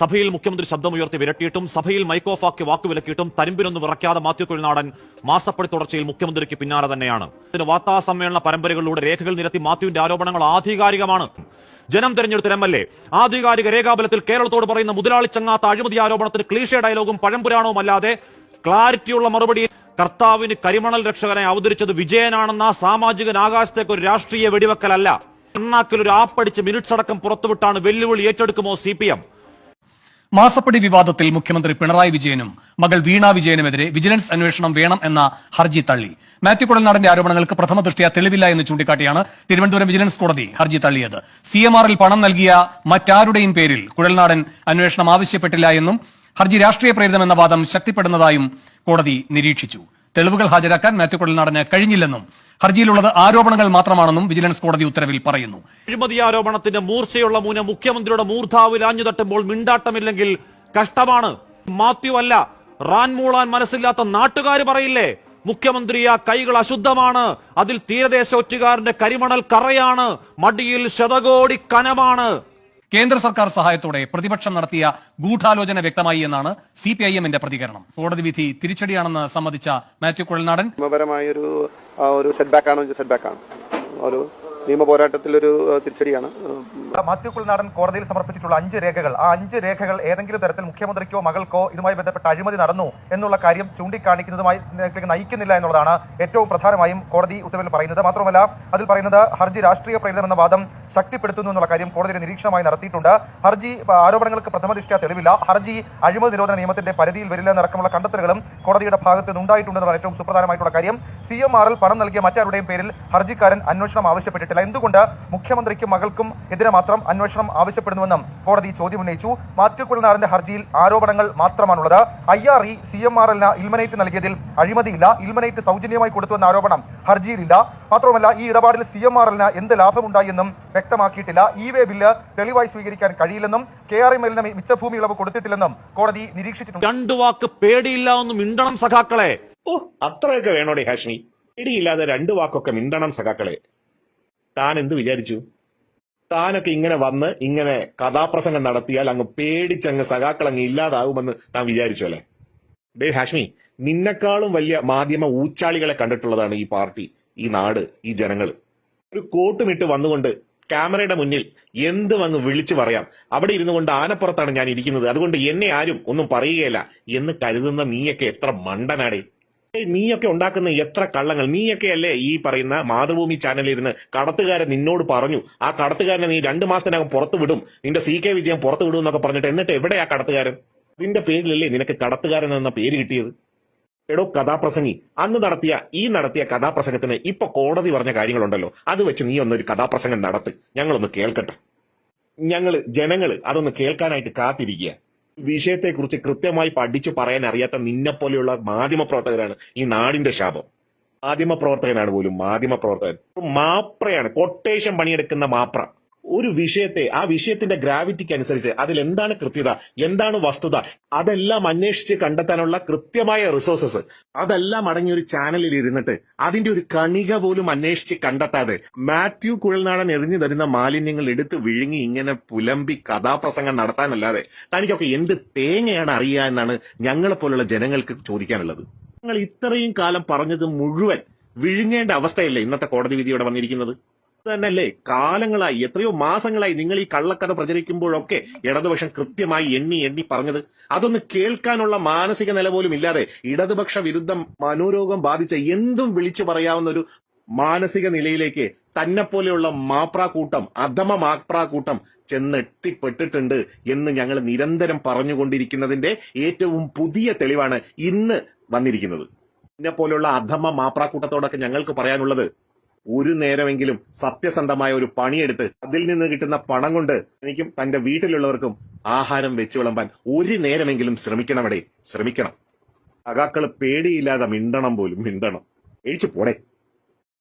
സഭയിൽ മുഖ്യമന്ത്രി ശബ്ദമുയർത്തി വിരട്ടിയിട്ടും സഭയിൽ മൈക്ക് ഓഫ് ആക്കി വാക്കുവിലക്കിയിട്ടും തരിമ്പിനൊന്നും വിറയ്ക്കാതെ മാത്യു കുഴിനാടൻ മാസപ്പടി തുടർച്ചയിൽ മുഖ്യമന്ത്രിക്ക് പിന്നാലെ തന്നെയാണ്. ഇതിന് വാർത്താ സമ്മേളന പരമ്പരകളിലൂടെ രേഖകൾ നിരത്തി മാത്യുവിന്റെ ആരോപണങ്ങൾ ആധികാരികമാണ്. ജനം തെരഞ്ഞെടുത്ത എം എൽ എ ആധികാരിക രേഖാബലത്തിൽ കേരളത്തോട് പറയുന്ന മുതലാളി ചങ്ങാത്ത അഴിമതി ആരോപണത്തിന് ക്ലീഷ ഡയലോഗും പഴംപുരാണവും അല്ലാതെ ക്ലാരിറ്റിയുള്ള മറുപടി കർത്താവിന് കരിമണൽ രക്ഷകനെ അവതരിച്ചത് വിജയനാണെന്ന സാമാജികൻ ആകാശത്തേക്ക് ഒരു രാഷ്ട്രീയ വെടിവെക്കലല്ല. എണ്ണാക്കിൽ ഒരു ആപ്പടിച്ച് മിനിറ്റ്സ് അടക്കം പുറത്തുവിട്ടാണ് വെല്ലുവിളി ഏറ്റെടുക്കുമോ സി പി എം? മാസപ്പടി വിവാദത്തിൽ മുഖ്യമന്ത്രി പിണറായി വിജയനും മകൾ വീണ വിജയനുമെതിരെ വിജിലൻസ് അന്വേഷണം വേണം എന്ന ഹർജി തള്ളി. മാത്യു കുഴൽനാടന്റെ ആരോപണങ്ങൾക്ക് പ്രഥമ ദൃഷ്ടിയ തെളിവില്ല എന്ന് ചൂണ്ടിക്കാട്ടിയാണ് തിരുവനന്തപുരം വിജിലൻസ് കോടതി ഹർജി തള്ളിയത്. സി പണം നൽകിയ മറ്റാരുടെയും പേരിൽ കുഴൽനാടൻ അന്വേഷണം ആവശ്യപ്പെട്ടില്ല എന്നും ഹർജി രാഷ്ട്രീയ പ്രേരിതമെന്ന വാദം ശക്തിപ്പെടുന്നതായും കോടതി നിരീക്ഷിച്ചു. തെളിവുകൾ ഹാജരാക്കാൻ മാത്യു കുഴൽനാടന് കഴിഞ്ഞില്ലെന്നും ഹർജിയിലുള്ളത് ആരോപണങ്ങൾ മാത്രമാണെന്നും വിജിലൻസ് കോടതി ഉത്തരവിൽ പറയുന്നു. അഴിമതി ആരോപണത്തിന്റെ മൂർച്ചയുള്ള മൂന മുഖ്യമന്ത്രിയുടെ മൂർധാവ് രാഞ്ഞു തട്ടുമ്പോൾ മിണ്ടാട്ടമില്ലെങ്കിൽ കഷ്ടമാണ്. മാത്യു അല്ല റാൻ മൂളാൻ മനസ്സില്ലാത്ത നാട്ടുകാർ പറയില്ലേ മുഖ്യമന്ത്രി ആ കൈകൾ അശുദ്ധമാണ് അതിൽ തീരദേശ ഒറ്റുകാരന്റെ കരിമണൽ കറയാണ് മടിയിൽ ശതകോടി കനമാണ്. കേന്ദ്ര സർക്കാർ സഹായത്തോടെ പ്രതിപക്ഷം നടത്തിയ ഗൂഢാലോചന വ്യക്തമായി എന്നാണ് സി പി ഐ എമ്മിന്റെ പ്രതികരണം. കോടതി വിധി തിരിച്ചടിയാണെന്ന് സമ്മതിച്ച മാത്യു കുഴൽനാടൻ. നിയമപരമായ ഒരു ഒരു ആണോ ആണ്. ഒരു നിയമ പോരാട്ടത്തിലൊരു ആ, തിരിച്ചടിയാണ്. മാത്യു കുൽനാടൻ കോടതിയിൽ സമർപ്പിച്ചിട്ടുള്ള അഞ്ച് രേഖകൾ. ആ അഞ്ച് രേഖകൾ ഏതെങ്കിലും തരത്തിൽ മുഖ്യമന്ത്രിക്കോ മകൾക്കോ ഇതുമായി ബന്ധപ്പെട്ട അഴിമതി നടന്നു എന്നുള്ള കാര്യം ചൂണ്ടിക്കാണിക്കുന്നതുമായി നയിക്കുന്നില്ല എന്നുള്ളതാണ് ഏറ്റവും പ്രധാനമായും കോടതി ഉത്തരവിൽ പറയുന്നത്. മാത്രമല്ല അതിൽ പറയുന്നത് ഹർജി രാഷ്ട്രീയ പ്രേരിതമെന്ന വാദം ശക്തിപ്പെടുത്തുന്നു എന്നുള്ള കാര്യം കോടതി നിരീക്ഷണമായി നടത്തിയിട്ടുണ്ട്. ഹർജി ആരോപണങ്ങൾക്ക് പ്രഥമ ദൃഷ്ട്യാ തെളിവില്ല. ഹർജി അഴിമതി നിരോധന നിയമത്തിന്റെ പരിധിയിൽ വരില്ല എന്നടക്കമുള്ള കണ്ടെത്തലുകളും കോടതിയുടെ ഭാഗത്ത് നിന്ന് ഉണ്ടായിട്ടുണ്ടെന്നാണ് ഏറ്റവും സുപ്രധാനമായിട്ടുള്ള കാര്യം. സി എം ആറിൽ പണം നൽകിയ മറ്റാരുടെയും പേരിൽ ഹർജിക്കാരൻ അന്വേഷണം ആവശ്യപ്പെട്ടിട്ടില്ല. എന്തുകൊണ്ട് മുഖ്യമന്ത്രിക്കും മകൾക്കും എതിരെ മാത്രം അന്വേഷണം ആവശ്യപ്പെടുന്നുവെന്നും കോടതി ചോദ്യം ഉന്നയിച്ചു. മാത്യു കുലനാടന്റെ ഹർജിയിൽ ആരോപണങ്ങൾ മാത്രമാണുള്ളത്. I R E C M R എല്ലിന് ഇൽമനേറ്റ് നൽകിയതിൽ അഴിമതിയില്ല. ഇൽമനേറ്റ് സൗജന്യമായി കൊടുത്തുവെന്ന ആരോപണം ഹർജിയിലില്ല. മാത്രമല്ല ഈ ഇടപാടിൽ സി എം ആർ എല്ലിന് എന്ത് ലാഭമുണ്ടായി എന്നും വ്യക്തമാക്കിയിട്ടില്ല. ഇ വേ ബില്ല് തെളിവായി സ്വീകരിക്കാൻ കഴിയില്ലെന്നും കെ ആർ എം എല്ലിന് മിച്ചഭൂമി ഇളവ് കൊടുത്തിട്ടില്ലെന്നും കോടതി നിരീക്ഷിച്ചിട്ടുണ്ട്. രണ്ടു വാക്ക് പേടിയില്ല മിണ്ടണം സഖാക്കളെ. ഓ അത്രയൊക്കെ വേണോടെ ഹാഷ്മി. പേടിയില്ലാതെ രണ്ടു വാക്കൊക്കെ മിണ്ടണം സഖാക്കളെ. താൻ എന്ത് വിചാരിച്ചു? താനൊക്കെ ഇങ്ങനെ വന്ന് ഇങ്ങനെ കഥാപ്രസംഗം നടത്തിയാൽ അങ്ങ് പേടിച്ചങ്ങ് സഖാക്കൾ അങ്ങ് ഇല്ലാതാവുമെന്ന് താൻ വിചാരിച്ചു അല്ലേ? ഡേ ഹാഷ്മി നിന്നെക്കാളും വലിയ മാധ്യമ ഊച്ചാളികളെ കണ്ടിട്ടുള്ളതാണ് ഈ പാർട്ടി ഈ നാട് ഈ ജനങ്ങൾ ഒരു കോട്ടുമിട്ട് വന്നുകൊണ്ട് ക്യാമറയുടെ മുന്നിൽ എന്ത് വന്ന് വിളിച്ചു പറയാം. അവിടെ ഇരുന്നു കൊണ്ട് ആനപ്പുറത്താണ് ഞാൻ ഇരിക്കുന്നത്. അതുകൊണ്ട് എന്നെ ആരും ഒന്നും പറയുകയില്ല എന്ന് കരുതുന്ന നീയൊക്കെ എത്ര മണ്ടനാടേ. നീയൊക്കെ ഉണ്ടാക്കുന്ന എത്ര കള്ളങ്ങൾ. നീയൊക്കെ അല്ലേ ഈ പറയുന്ന മാതൃഭൂമി ചാനലിൽ ഇരുന്ന് കടത്തുകാരൻ നിന്നോട് പറഞ്ഞു ആ കടത്തുകാരനെ നീ രണ്ടു മാസത്തിനകം പുറത്തു വിടും നിന്റെ സി കെ വിജയം പുറത്തു വിടും എന്നൊക്കെ പറഞ്ഞിട്ട് എന്നിട്ട് എവിടെയാ കടത്തുകാരൻ? നിന്റെ പേരിലല്ലേ നിനക്ക് കടത്തുകാരൻ എന്ന പേര് കിട്ടിയത്? എടോ കഥാപ്രസംഗി. അന്ന് നടത്തിയ ഈ നടത്തിയ കഥാപ്രസംഗത്തിന് ഇപ്പൊ കോടതി പറഞ്ഞ കാര്യങ്ങളുണ്ടല്ലോ. അത് വെച്ച് നീ ഒന്നൊരു കഥാപ്രസംഗം നടത്ത്. ഞങ്ങളൊന്ന് കേൾക്കട്ടെ. ഞങ്ങൾ ജനങ്ങൾ അതൊന്ന് കേൾക്കാനായിട്ട് കാത്തിരിക്കുക വിഷയത്തെക്കുറിച്ച് കൃത്യമായി പഠിച്ചു പറയാൻ അറിയാത്ത നിന്നെ പോലെയുള്ള മാധ്യമ പ്രവർത്തകരാണ് ഈ നാടിന്റെ ശാപം. മാധ്യമ പ്രവർത്തകനാണ് പോലും മാധ്യമ പ്രവർത്തകൻ മാപ്രയാണ്. കൊട്ടേഷൻ പണിയെടുക്കുന്ന മാപ്ര. ഒരു വിഷയത്തെ ആ വിഷയത്തിന്റെ ഗ്രാവിറ്റിക്ക് അനുസരിച്ച് അതിൽ എന്താണ് കൃത്യത എന്താണ് വസ്തുത അതെല്ലാം അന്വേഷിച്ച് കണ്ടെത്താനുള്ള കൃത്യമായ റിസോഴ്സസ് അതെല്ലാം അടങ്ങിയ ഒരു ചാനലിൽ ഇരുന്നിട്ട് അതിന്റെ ഒരു കണിക പോലും അന്വേഷിച്ച് കണ്ടെത്താതെ മാത്യു കുഴൽനാടൻ എറിഞ്ഞു തരുന്ന മാലിന്യങ്ങൾ എടുത്ത് വിഴുങ്ങി ഇങ്ങനെ പുലമ്പി കഥാപ്രസംഗം നടത്താനല്ലാതെ തനിക്കൊക്കെ എന്ത് തേങ്ങയാണ് അറിയുക എന്നാണ് ഞങ്ങളെ പോലുള്ള ജനങ്ങൾക്ക് ചോദിക്കാനുള്ളത്. ഞങ്ങൾ ഇത്രയും കാലം പറഞ്ഞത് മുഴുവൻ വിഴുങ്ങേണ്ട അവസ്ഥയല്ലേ ഇന്നത്തെ കോടതി വിധിയോടെ വന്നിരിക്കുന്നത്? തന്നെയല്ലേ? കാലങ്ങളായി എത്രയോ മാസങ്ങളായി നിങ്ങൾ ഈ കള്ളക്കഥ പ്രചരിക്കുമ്പോഴൊക്കെ ഇടതുപക്ഷം കൃത്യമായി എണ്ണി എണ്ണി പറഞ്ഞത്. അതൊന്ന് കേൾക്കാനുള്ള മാനസിക നില പോലും ഇല്ലാതെ ഇടതുപക്ഷ വിരുദ്ധ മനോരോഗം ബാധിച്ച എന്തും വിളിച്ചു പറയാവുന്ന ഒരു മാനസിക നിലയിലേക്ക് തന്നെ പോലെയുള്ള മാപ്രാ കൂട്ടം അധമ മാപ്രാ കൂട്ടം ചെന്നെത്തിപ്പെട്ടിട്ടുണ്ട് എന്ന് ഞങ്ങൾ നിരന്തരം പറഞ്ഞുകൊണ്ടിരിക്കുന്നതിന്റെ ഏറ്റവും പുതിയ തെളിവാണ് ഇന്ന് വന്നിരിക്കുന്നത്. എന്നെ പോലെയുള്ള അധമ മാപ്രാക്കൂട്ടത്തോടൊക്കെ ഞങ്ങൾക്ക് പറയാനുള്ളത് ഒരു നേരമെങ്കിലും സത്യസന്ധമായ ഒരു പണിയെടുത്ത് അതിൽ നിന്ന് കിട്ടുന്ന പണം കൊണ്ട് എനിക്കും തന്റെ വീട്ടിലുള്ളവർക്കും ആഹാരം വെച്ചു വിളമ്പാൻ ഒരു നേരമെങ്കിലും ശ്രമിക്കണമടേ. ശ്രമിക്കണം. അകാക്കൾ പേടിയില്ലാതെ മിണ്ടണം പോലും മിണ്ടണം. എഴിച്ചു പോടെ.